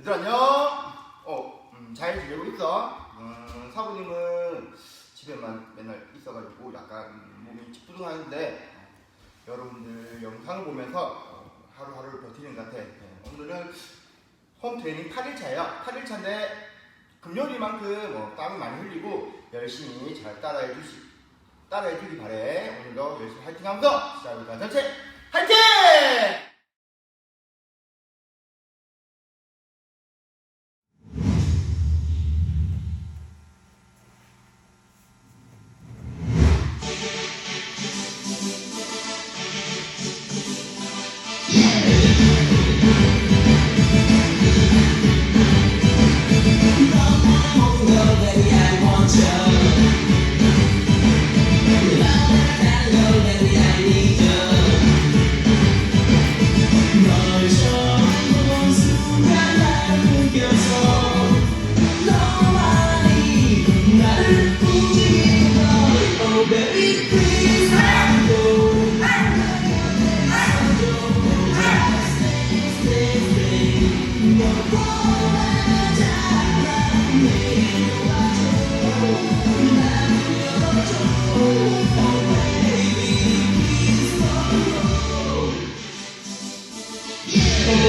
얘들 안녕. 어, 음, 잘 지내고 있어. 음, 사부님은 집에만 맨날 있어가지고 약간 음, 몸이 찌뿌둥하는데 어, 여러분들 영상을 보면서 어, 하루하루를 버티는 것 같아. 네, 오늘은 홈 트레이닝 8일차예요. 8일차인데 금요일만큼 어, 땀을 많이 흘리고 열심히 잘 따라해 주시 따라해 주기 바래. 오늘도 열심히 화이팅하면서 시작합니다. 전체 화이팅!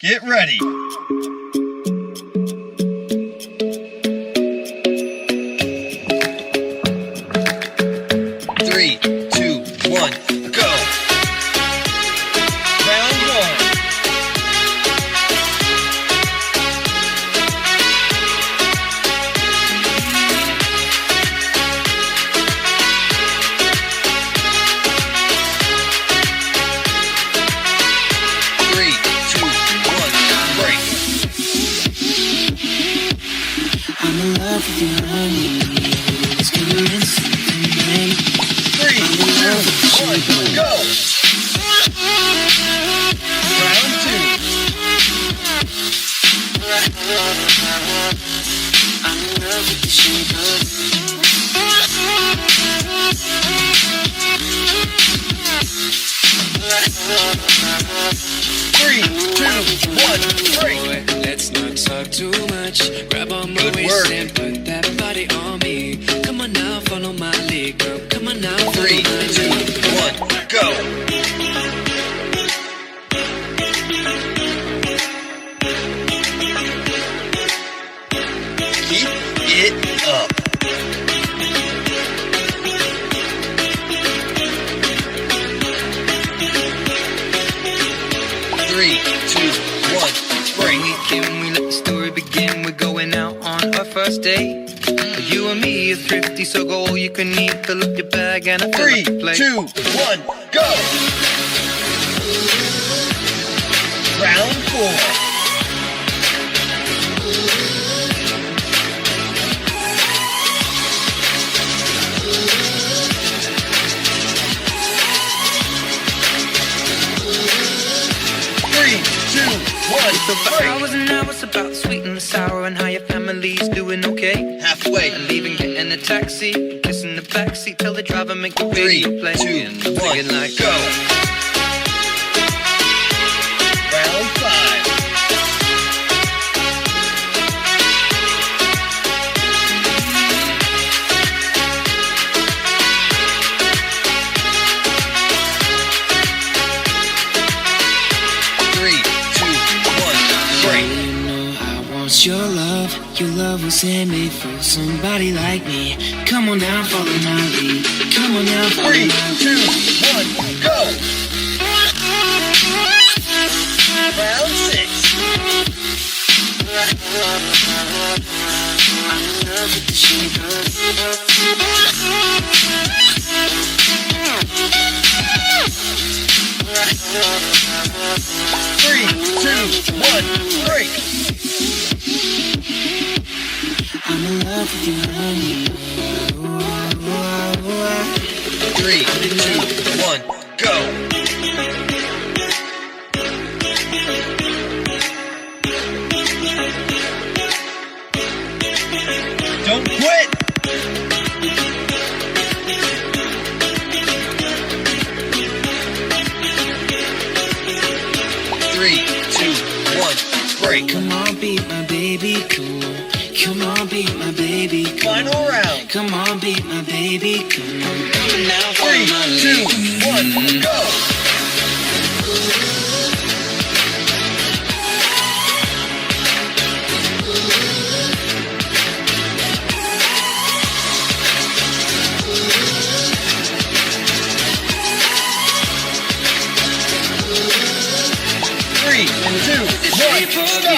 Get ready. In you, Three, two, one, go. Round two. Shape Three, two, one, break. Let's not talk too much. Grab on my Good waist work. and put that body on me. Come on now, follow my lead, girl. Come on now, follow Three, my two, lead. Three, two, one, break. Can we let the story begin? We're going out on our first date. You and me are thrifty, so go all you can eat. Fill up your bag and I fill Three, up plate. two, one, go. Round four. So for hours and hours about the sweet and the sour and how your family's doing okay. Halfway. And leaving, getting a taxi, kissing the backseat, tell the driver make the radio play. two, and I'm one, like, go. Set me for somebody like me. Come on now, follow my lead. Come on now, follow Three, my two, one, go! Round six. Three, two, one, break. I'm in love with. Three, two, one, go! Don't quit! Three, two, one, break. Come on, be my. Come on, be my baby, come Final on. round. Come on, be my baby, come on. Now, Three, two, one, go! Three, two, one,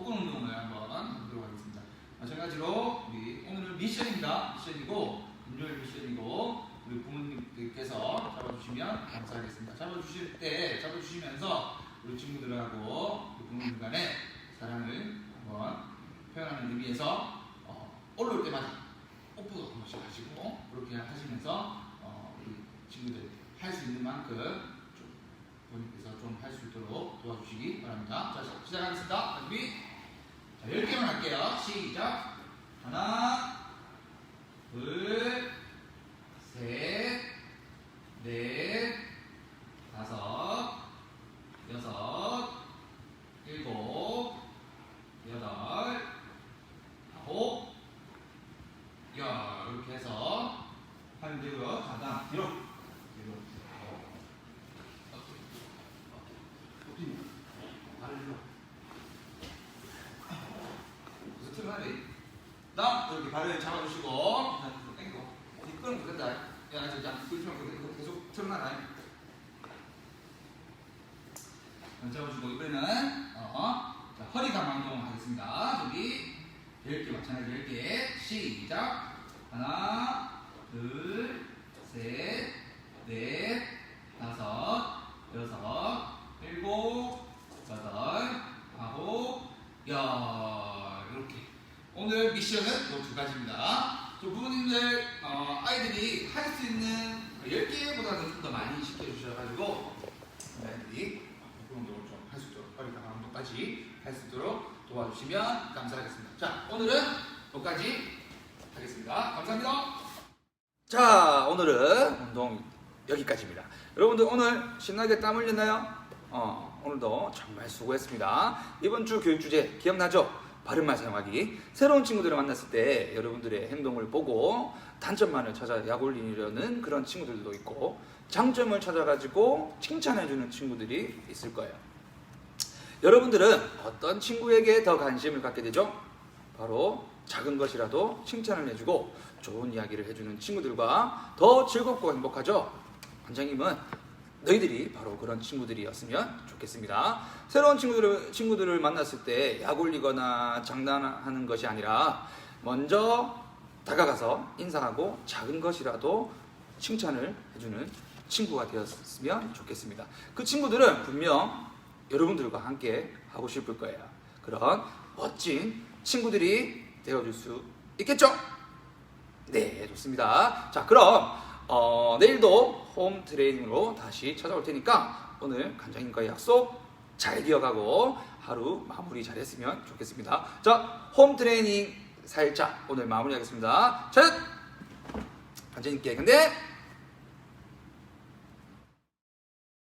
어, 복근 운동을 한번 해보도록 하겠습니다. 마찬가지로 우리 오늘은 미션입니다. 미션이고, 금요일 미션이고, 우리 부모님께서 잡아주시면 감사하겠습니다. 잡아주실 때, 잡아주시면서 우리 친구들하고 우리 부모님 간의 사랑을 한번 표현하는 의미에서 어, 올라올 때마다 뽀뽀도 한 번씩 하시고, 그렇게 하시면서 어, 우리 친구들 할 수 있는 만큼 좀 본인께서 좀 할 수 있도록 도와주시기 바랍니다. 자, 자, 시작하겠습니다. 준비. 자, 10개만 할게요. 시작. 하나, 둘, 셋, 넷, 다섯, 여섯, 일곱, 여덟, 아홉, 열. 이렇게 해서 하면 되고요. 자, 다음 뒤로. 뒤로. 어. 그래서 틀어놔야 다음 이렇게 발을 잡아주시고. 자, 계속 당기고. 뒷걸음 그랬다. 야 진짜 뒷걸음 그랬다 계속 틀어놔라. 잡아주고 이번에는 어, 자, 허리 감아 운동 하겠습니다. 저기 10개 마찬가지 10개. 시작. 하나 둘셋넷 다섯 여섯 일곱 여덟 아홉 열. 이렇게 오늘 미션은 이 두 가지입니다. 저 부모님들 어, 아이들이 할 수 있는 10개보다는 좀 더 많이 시켜주셔가지고 아이들이 운동을 좀할 수 있도록 강화 운동까지 할 수 있도록 도와주시면 감사하겠습니다. 자 오늘은 여기까지 하겠습니다. 감사합니다. 자, 오늘은 운동 여기까지입니다. 여러분들 오늘 신나게 땀 흘렸나요? 어, 오늘도 정말 수고했습니다. 이번 주 교육 주제 기억나죠? 바른말 사용하기. 새로운 친구들을 만났을 때 여러분들의 행동을 보고 단점만을 찾아 약 올리려는 그런 친구들도 있고 장점을 찾아가지고 칭찬해주는 친구들이 있을 거예요. 여러분들은 어떤 친구에게 더 관심을 갖게 되죠? 바로 작은 것이라도 칭찬을 해주고 좋은 이야기를 해주는 친구들과 더 즐겁고 행복하죠? 원장님은 너희들이 바로 그런 친구들이었으면 좋겠습니다. 새로운 친구들을, 친구들을 만났을 때 약 올리거나 장난하는 것이 아니라 먼저 다가가서 인사하고 작은 것이라도 칭찬을 해주는 친구가 되었으면 좋겠습니다. 그 친구들은 분명 여러분들과 함께 하고 싶을 거예요. 그런 멋진 친구들이 되어줄 수 있겠죠? 네, 좋습니다. 자, 그럼 어, 내일도 홈 트레이닝으로 다시 찾아올 테니까 오늘 간장님과의 약속 잘 기억하고 하루 마무리 잘했으면 좋겠습니다. 자, 홈 트레이닝 살짝 오늘 마무리하겠습니다. 자, 간장님께 근데